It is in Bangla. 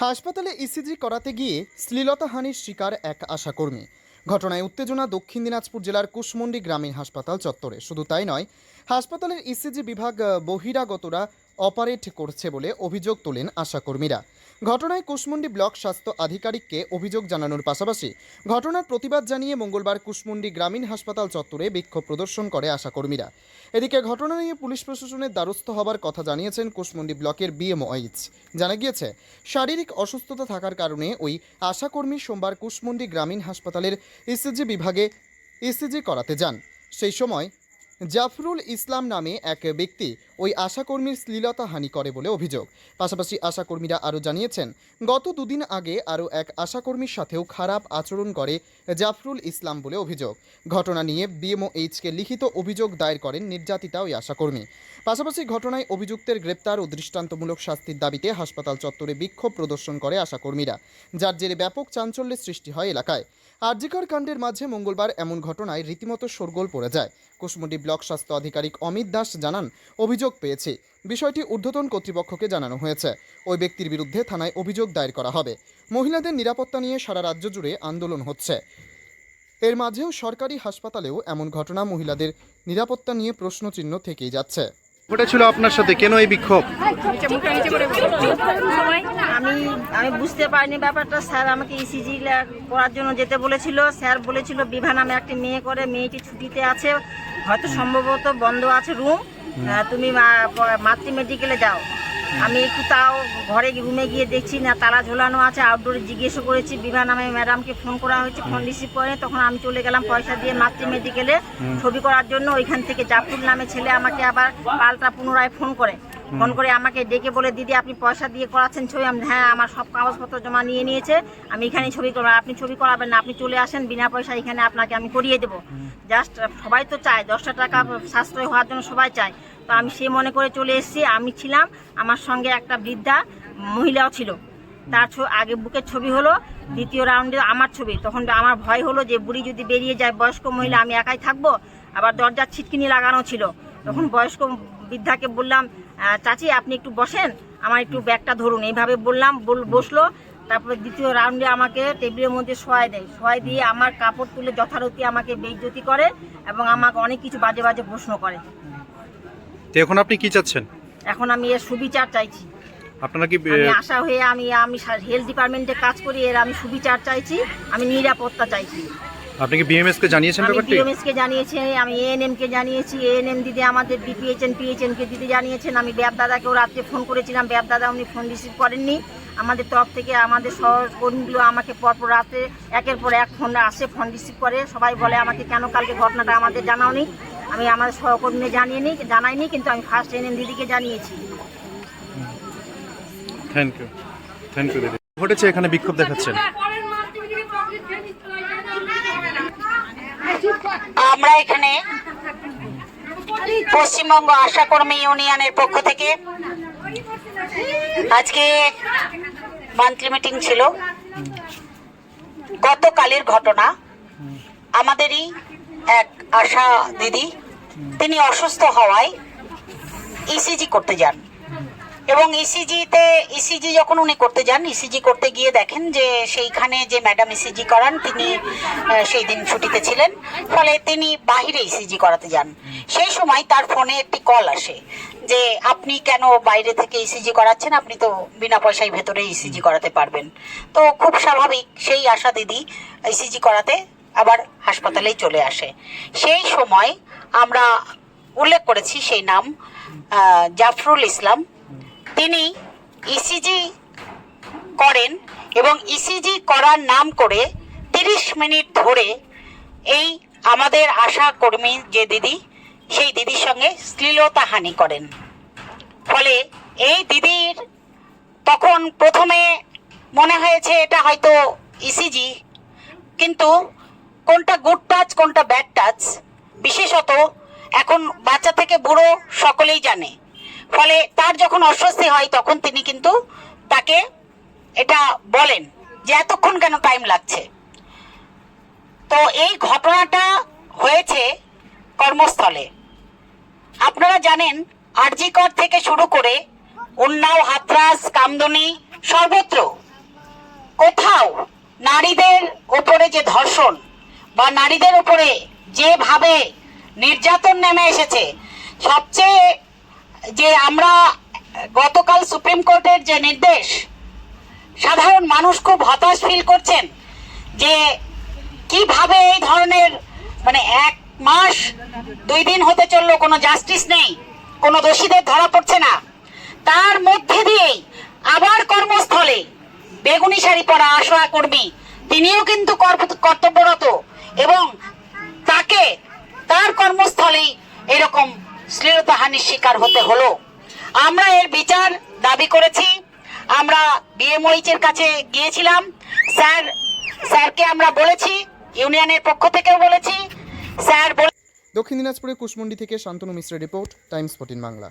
হাসপাতালে ইসিজি করাতে গিয়ে শ্লীলতাহানির শিকার এক আশাকর্মী। ঘটনায় উত্তেজনা দক্ষিণ দিনাজপুর জেলার কুশমন্ডি গ্রামীণ হাসপাতাল চত্বরে। শুধু তাই নয়, হাসপাতালের ইসিজি বিভাগ বহিরাগতরা অপারেট করছে বলে অভিযোগ তোলেন আশাকর্মীরা। ঘটনায় কুশমন্ডি ব্লক স্বাস্থ্য আধিকারিককে অভিযোগ জানানোর পাশাপাশি ঘটনার প্রতিবাদ জানিয়ে মঙ্গলবার কুশমন্ডি গ্রামীণ হাসপাতাল চত্বরে বিক্ষোভ প্রদর্শন করে আশাকর্মীরা। এদিকে ঘটনা নিয়ে পুলিশ প্রশাসনের দ্বারস্থ হবার কথা জানিয়েছেন কুশমন্ডি ব্লকের বিএমওইচ জানা গিয়েছে, শারীরিক অসুস্থতা থাকার কারণে ওই আশাকর্মী সোমবার কুশমন্ডি গ্রামীণ হাসপাতালের ইসিজি বিভাগে ইসিজি করাতে যান। সেই সময় জাফরুল ইসলাম নামে এক ব্যক্তি ওই আশাকর্মীর শ্লীলতা হানি করে বলে অভিযোগ। পাশাপাশি আশাকর্মীরা আরও জানিয়েছেন, গত দুদিন আগে আরও এক আশাকর্মীর সাথেও খারাপ আচরণ করে জাফরুল ইসলাম বলে অভিযোগ। ঘটনা নিয়ে বিএমওএইচকে লিখিত অভিযোগ দায়ের করেন নির্যাতিতা ওই আশাকর্মী। পাশাপাশি ঘটনায় অভিযুক্তের গ্রেপ্তার ও দৃষ্টান্তমূলক শাস্তির দাবিতে হাসপাতাল চত্বরে বিক্ষোভ প্রদর্শন করে আশাকর্মীরা, যার জেরে ব্যাপক চাঞ্চল্যের সৃষ্টি হয় এলাকায়। আরজিকর কাণ্ডের মাঝে মঙ্গলবার এমন ঘটনায় রীতিমতো শোরগোল পড়ে যায়। কুশমুন্ডি ব্লক স্বাস্থ্য আধিকারিক অমিত দাস জানান, অভিযোগ পেয়েছি। বিষয়টি ঊর্ধ্বতন কর্তৃপক্ষকে জানানো হয়েছে। ওই ব্যক্তির বিরুদ্ধে থানায় অভিযোগ দায়ের করা হবে। মহিলাদের নিরাপত্তা নিয়ে সারা রাজ্য জুড়ে আন্দোলন হচ্ছে। এর মাঝেও সরকারি হাসপাতালেও এমন ঘটনা মহিলাদের নিরাপত্তা নিয়ে প্রশ্নচিহ্ন থেকেই যাচ্ছে। ঘটেছিল আপনার সাথে? কেন এই বিক্ষোভ? আমি আমি বুঝতে পারিনি ব্যাপারটা। স্যার আমাকে ইসিজি করার জন্য যেতে বলেছিল। স্যার বলেছিল বিভা নামে একটি মেয়ে করে মেয়েটি ছুটিতে আছে। হয়তো সম্ভবত বন্ধ আছে রুম। তুমি মা- মাতৃ মেডিকেলে যাও। আমি একটু তাও ঘরে রুমে গিয়ে দেখছি না তালা ঝোলানো আছে আউটডোরে জিজ্ঞেস করেছি। বিভা নামে ম্যাডামকে ফোন করা হয়েছে ফোন রিসিভ করে তখন আমি চলে গেলাম পয়সা দিয়ে মাতৃ মেডিকেলে ছবি করার জন্য। ওইখান থেকে জাফর নামে ছেলে আমাকে আবার পাল্টা পুনরায় ফোন করে। ফোন করে আমাকে ডেকে বলে দিদি আপনি পয়সা দিয়ে করাচ্ছেন ছবি আমি হ্যাঁ আমার সব কাগজপত্র জমা নিয়ে নিয়েছে আমি এখানে ছবি করব আপনি ছবি করাবেন না আপনি চলে আসেন বিনা পয়সা এখানে আপনাকে আমি করিয়ে দেবো। জাস্ট সবাই তো চায় দশটা টাকা সাশ্রয় হওয়ার জন্য সবাই চায়। তো আমি সে মনে করে চলে এসেছি আমি ছিলাম আমার সঙ্গে একটা বৃদ্ধা মহিলাও ছিল। তার আগে বুকের ছবি হলো দ্বিতীয় রাউন্ডে আমার ছবি। তখন আমার ভয় হলো যে বুড়ি যদি বেরিয়ে যায় বয়স্ক মহিলা আমি একাই থাকব? আবার দরজার ছিটকিনি লাগানো ছিল। তখন বয়স্ক বৃদ্ধাকে বললাম "আহ, চাচি আপনি একটু বসেন। আমার একটু ব্যাগটা ধরুন। এইভাবে বললাম বল- বসল। তারপরে দ্বিতীয় রাউন্ডে আমাকে টেবিলের মধ্যে শোয়াই দেয়। শোয়াই দিয়ে আমার কাপড় তুলে যথারীতি আমাকে বেইজ্জতি করে এবং আমাকে অনেক কিছু বাজে বাজে প্রশ্ন করে। এখন আপনি কি চাচ্ছেন? এখন আমি এর সুবিচার চাইছি। আপনারা কি আশা হয়ে আমি আমি হেলথ ডিপার্টমেন্টে কাজ করি এর আমি সুবিচার চাইছি। আমি নিরাপত্তা চাইছি। আপনি কি বিএমএস কে জানিয়েছেন আমি ব্যাপারটি? বিএমএস কে জানিয়েছি আমি এএনএম কে জানিয়েছি এএনএম দিদি আমাদের বিপিএইচএন পিএইচএন কে দিদি জানিয়েছেন আমি ব্যাব দাদাকেও রাত্রে ফোন করেছিলাম ব্যাব দাদা উনি ফোন রিসিভ করেননি আমাদের তরফ থেকে আমাদের সহকর্মীগুলো আমাকে পরপর রাতে একের পর এক ফোন আসে ফোন রিসিভ করে সবাই বলে আমাকে কেন কালকে ঘটনাটা আমাদের জানাওনি আমি আমাদের সহকর্মী জানিয়ে নিই জানাইনি কিন্তু আমি ফার্স্ট এনএম দিদিকে জানিয়েছি। থ্যাংক ইউ থ্যাংক ইউ দিদি। ঘটেছে এখানে বিক্ষোভ দেখাচ্ছেন। আমরা এখানে পশ্চিমবঙ্গ আশাকর্মী ইউনিয়নের পক্ষ থেকে আজকে মান্থলি মিটিং ছিল। গতকালের ঘটনা, আমাদেরই এক আশা দিদি, তিনি অসুস্থ হওয়ায় ইসিজি করতে যান। এবং ইসিজিতে ইসিজি যখন উনি করতে যান ইসিজি করতে গিয়ে দেখেন যে সেইখানে যে ম্যাডাম ইসিজি করান, তিনি সেই দিন ছুটিতে ছিলেন, ফলে তিনি বাহিরে ইসিজি করাতে যান। সেই সময় তার ফোনে একটি কল আসে যে, আপনি কেন বাইরে থেকে ইসিজি করাচ্ছেন? আপনি তো বিনা পয়সায় ভেতরে ইসিজি করাতে পারবেন। তো খুব স্বাভাবিক, সেই আশা দিদি ইসিজি করাতে আবার হাসপাতালেই চলে আসে। সেই সময় আমরা উল্লেখ করেছি সেই নাম জাফরুল ইসলাম তিনি ইসিজি করেন এবং ইসিজি করার নাম করে তিরিশ মিনিট ধরে এই আমাদের আশা কর্মী যে দিদি, সেই দিদির সঙ্গে শ্লীলতাহানি করেন। ফলে এই দিদির তখন প্রথমে মনে হয়েছে এটা হয়তো ইসিজি কিন্তু কোনটা গুড টাচ কোনটা ব্যাড টাচ বিশেষত এখন বাচ্চা থেকে বুড়ো সকলেই জানে। ফলে তার যখন অস্বস্তি হয়, তখন তিনি কিন্তু তাকে এটা বলেন যে, এতক্ষণ কেন টাইম লাগছে? তো এই ঘটনাটা হয়েছে কর্মস্থলে। আপনারা জানেন, আরজিকর থেকে শুরু করে উন্নাও, হাতরাস, কামদনি, সর্বত্র কোথাও নারীদের ওপরে যে ধর্ষণ বা নারীদের উপরে যেভাবে নির্যাতন নেমে এসেছে, সবচেয়ে যে আমরা গতকাল সুপ্রিম কোর্টের যে নির্দেশ, সাধারণ মানুষ খুব হতাশ ফিল করছেন যে কীভাবে এই ধরনের মানে এক মাস, দুই দিন হতে চলল, কোনো জাস্টিস নেই, কোনো দোষীদের ধরা পড়ছে না। তার মধ্যে দিয়েই আবার কর্মস্থলে বেগুনি শাড়ি পরা আশা কর্মী, তিনিও কিন্তু কর্তব্যরত এবং তাকে তার কর্মস্থলেই এরকম শ্লীলতাহানির শিকার হতে হলো। আমরা এর বিচার দাবি করেছি। আমরা বিএমওইচ কাছে গিয়েছিলাম। স্যার, স্যারকে আমরা বলেছি, ইউনিয়নের পক্ষ থেকেও বলেছি। স্যার দক্ষিণ দিনাজপুরের কুশমন্ডি থেকে শান্তনু মিশ্রের রিপোর্ট, টাইমস ফোর্টিন বাংলা।